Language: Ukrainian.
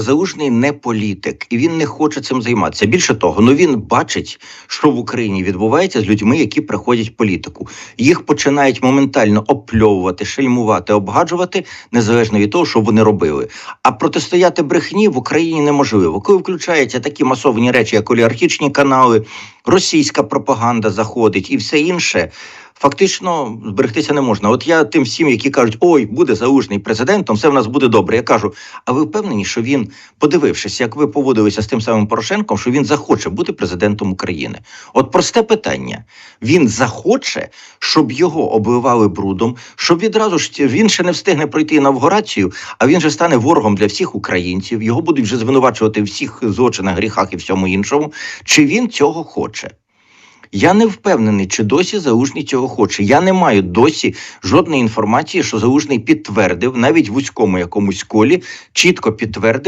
Залужний не політик, і він не хоче цим займатися. Більше того, ну він бачить, що в Україні відбувається з людьми, які приходять політику. Їх починають моментально опльовувати, шельмувати, обгаджувати, незалежно від того, що вони робили. А протистояти брехні в Україні неможливо. Коли включаються такі масовані речі, як олігархічні канали, російська пропаганда заходить і все інше. Фактично зберегтися не можна. От я тим всім, які кажуть, ой, буде залужний президентом, все в нас буде добре. Я кажу, а ви впевнені, що він, подивившись, як ви поводилися з тим самим Порошенком, що він захоче бути президентом України? От просте питання: він захоче, щоб його обливали брудом, щоб відразу ж він ще не встигне пройти інавгурацію, а він же стане ворогом для всіх українців. Його будуть вже звинувачувати всіх злочинах, гріхах і всьому іншому. Чи він цього хоче? Я не впевнений, чи досі заужний цього хоче. Я не маю досі жодної інформації, що заужний підтвердив, навіть в вузькому якомусь колі, чітко підтвердив.